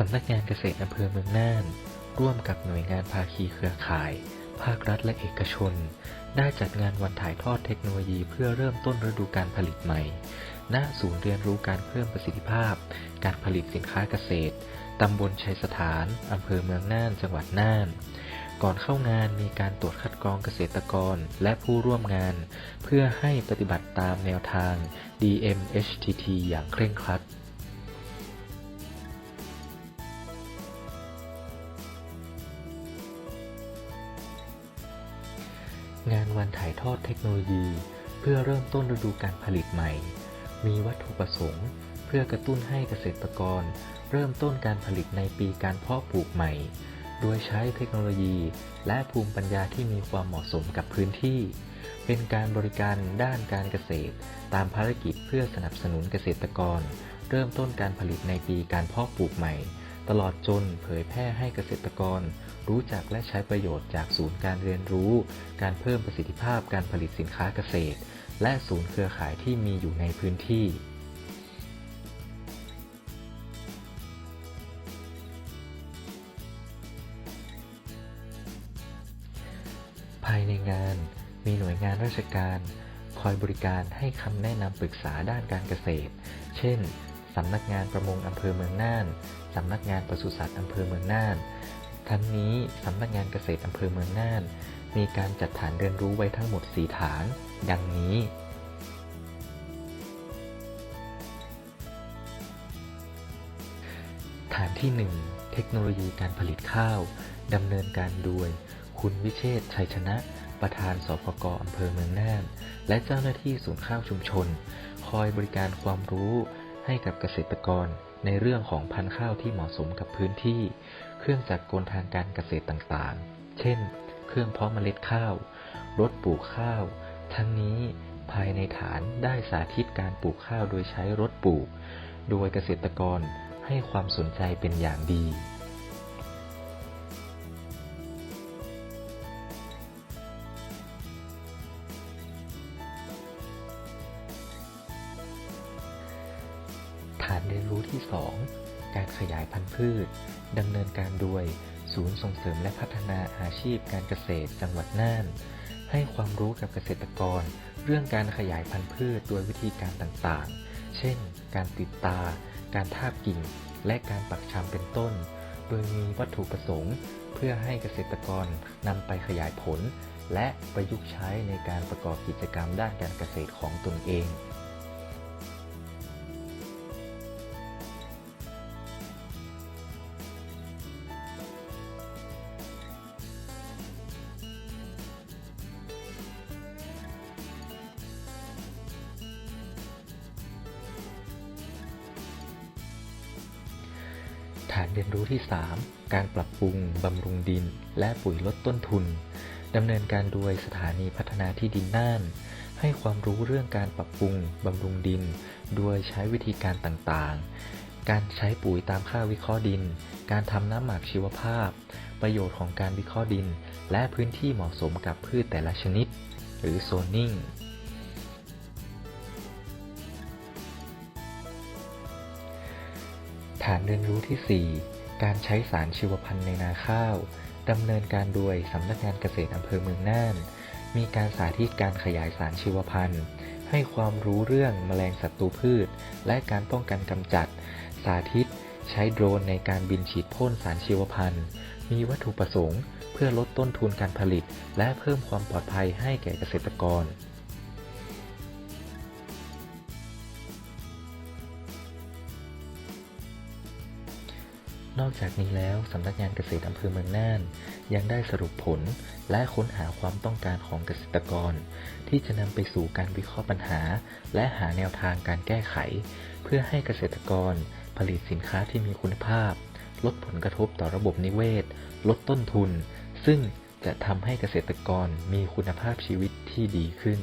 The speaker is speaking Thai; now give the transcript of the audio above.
สำนักงานเกษตรอำเภอเมืองน่าน ร่วมกับหน่วยงานภาคีเครือข่าย ภาครัฐและเอกชน ได้จัดงานวันถ่ายทอดเทคโนโลยีเพื่อเริ่มต้นฤดูการผลิตใหม่ ณ ศูนย์เรียนรู้การเพิ่มประสิทธิภาพ การผลิตสินค้าเกษตร ตำบลชัยสถาน อำเภอเมืองน่าน จังหวัดน่าน ก่อนเข้างานมีการตรวจคัดกรองเกษตรกรและผู้ร่วมงาน เพื่อให้ปฏิบัติตามแนวทาง DMHTT อย่างเคร่งครัด งานวันถ่ายทอดเทคโนโลยี เพื่อเริ่มต้นฤดูการผลิตใหม่ มีวัตถุประสงค์ เพื่อกระตุ้นให้เกษตรกร เริ่มต้นการผลิตในปีการเพาะปลูกใหม่ โดยใช้เทคโนโลยี และภูมิปัญญาที่มีความเหมาะสมกับพื้นที่ เป็นการบริการด้านการเกษตร ตามภารกิจเพื่อสนับสนุนเกษตรกร เริ่มต้นการผลิตในปีการเพาะปลูกใหม่ ตลอดจนเผยแพร่ให้เกษตรกร รู้จักและใช้ประโยชน์จากศูนย์การเรียนรู้ การเพิ่มประสิทธิภาพการผลิตสินค้าเกษตร และศูนย์เครือข่ายที่มีอยู่ในพื้นที่ภายในงานมีหน่วยงานราชการ คอยบริการให้คำแนะนำปรึกษาด้านการเกษตร เช่น สำนักงานประมงอำเภอเมืองน่าน สำนักงานปศุสัตว์อำเภอเมืองน่าน ทั้งนี้สำนักงานเกษตรอำเภอเมืองน่าน มีการจัดฐานเรียนรู้ไว้ทั้งหมด 4 ฐาน ดังนี้ ฐานที่ 1 เทคโนโลยีการผลิตข้าวดำเนินการโดย คุณวิเชษชัยชนะประธานสพกอำเภอเมืองน่าน และเจ้าหน้าที่ศูนย์ข้าวชุมชน คอยบริการความรู้ ให้กับเกษตรกรในเรื่องของพันธุ์ข้าวที่เหมาะสมกับพื้นที่ เครื่องจักรกลทางการเกษตรต่างๆ เช่น เครื่องเพาะเมล็ดข้าว รถปลูกข้าว ทั้งนี้ภายในฐานได้สาธิตการปลูกข้าวโดยใช้รถปลูก โดยเกษตรกรให้ความสนใจเป็นอย่างดี เรียนรู้ที่ 2 การขยายพันธุ์พืชดำเนินการโดย ศูนย์ส่งเสริมและพัฒนาอาชีพการเกษตรจังหวัดน่าน ให้ความรู้กับเกษตรกร เรื่องการขยายพันธุ์พืชโดยวิธีการต่างๆ เช่น การติดตา การทาบกิ่ง และการปักชำเป็นต้น โดยมีวัตถุประสงค์ เพื่อให้เกษตรกรนำไปขยายผล และประยุกต์ใช้ในการประกอบกิจกรรมด้านการเกษตรของตนเอง ฐานเรียนรู้ที่ 3 การปรับปรุงบำรุงดิน และปุ๋ยลดต้นทุนดำเนินการโดยสถานีพัฒนาที่ดินน่าน ให้ความรู้เรื่องการปรับปรุงบำรุงดิน โดยใช้วิธีการต่างๆ การใช้ปุ๋ยตามค่าวิเคราะห์ดิน การทำน้ำหมักชีวภาพ ประโยชน์ของการวิเคราะห์ดิน และพื้นที่เหมาะสมกับพืชแต่ละชนิด หรือโซนนิ่ง ฐานเรียนรู้ที่ 4 การใช้สารชีวพันธุ์ในนาข้าวดำเนินการโดยสำนักงานเกษตรอำเภอเมืองน่าน มีการสาธิตการขยายสารชีวพันธุ์ ให้ความรู้เรื่องแมลงศัตรูพืช และการป้องกันกำจัด สาธิต ใช้โดรนในการบินฉีดพ่นสารชีวพันธุ์ มีวัตถุประสงค์ เพื่อลดต้นทุนการผลิต และเพิ่มความปลอดภัยให้แก่เกษตรกร นอกจากนี้แล้วสำนักงานเกษตรอำเภอเมืองน่าน ยังได้สรุปผลและค้นหาความต้องการของเกษตรกร ที่จะนำไปสู่การวิเคราะห์ปัญหา และหาแนวทางการแก้ไข เพื่อให้เกษตรกรผลิตสินค้าที่มีคุณภาพ ลดผลกระทบต่อระบบนิเวศ ลดต้นทุน ซึ่งจะทำให้เกษตรกรมีคุณภาพชีวิตที่ดีขึ้น